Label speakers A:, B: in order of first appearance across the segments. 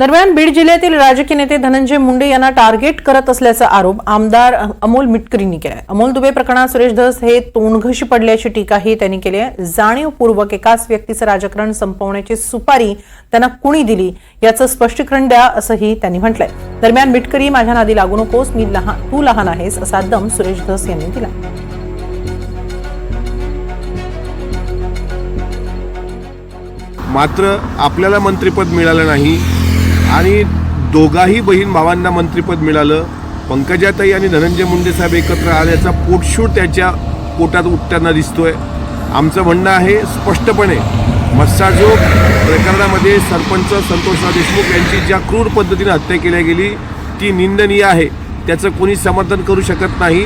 A: दरम्यान बीड जिल्ह्यातील राजकीय नेते धनंजय मुंडे यांना टार्गेट करत असल्याचा आरोप आमदार अमोल मिटकरींनी केलाय. अमोल दुबे प्रकरणात सुरेश धस हे तोंडघशी पडल्याची टीकाही त्यांनी केली आहे. जाणीवपूर्वक एकाच व्यक्तीचं राजकारण संपवण्याची सुपारी त्यांना कुणी दिली याचं स्पष्टीकरण द्या असंही त्यांनी म्हटलंय. दरम्यान मिटकरी माझ्या नादी लागू नकोस मी लहान तू लहान आहेस असा दम सुरेश धस यांनी दिला.
B: मात्र आपल्याला मंत्रिपद मिळालं नाही आणि दोघाही बहीण भावांना मंत्रिपद मिळालं. पंकजाताई आणि धनंजय मुंडे साहेब एकत्र आल्याचा पोटशूट त्याच्या पोटात उठताना दिसतोय. आमचं म्हणणं आहे स्पष्टपणे मत्साजोग प्रकरणामध्ये सरपंच संतोषराव देशमुख यांची ज्या क्रूर पद्धतीने हत्या केल्या गेली ती निंदनीय आहे. त्याचं कोणी समर्थन करू शकत नाही.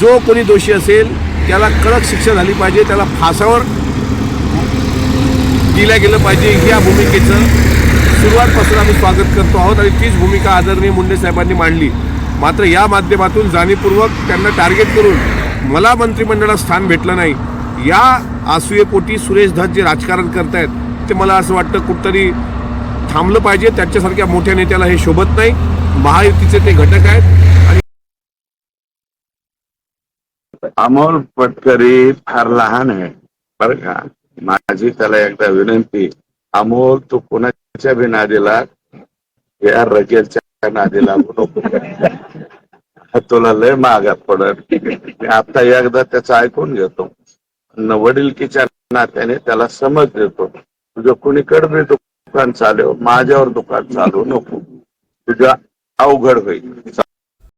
B: जो कोणी दोषी असेल त्याला कडक शिक्षा झाली पाहिजे त्याला फासावर दिल्या गेलं पाहिजे ह्या भूमिकेचं. सुरुवातपासून आम्ही स्वागत करतो आहोत आणि तीच भूमिका आदरणीय मुंडे साहेबांनी मांडली. मात्र या माध्यमातून जाणीवपूर्वक त्यांना टार्गेट करून मला मंत्रिमंडळात स्थान भेटलं नाही. या आसुयेपोटी सुरेश धस जे राजकारण करतायत ते मला असं वाटतं कुठतरी थांबलं पाहिजे. त्याच्यासारख्या मोठ्या नेत्याला हे शोभत नाही. महायुतीचे ते घटक आहेत. आणि
C: अमोल पटकरी फार लहान आहे बर का. माझी त्याला एकदा विनंती अमोल तू कोणा बी नादीला या रगेलच्या नादी लागू नको तुला लय महागात पडत मी आता एकदा त्याचं ऐकून घेतो. वडील किच्या नात्याने त्याला समज देतो. तुझं कुणीकडे दुकान चालव माझ्यावर दुकान चालू नको. तुझ्या अवघड होईल.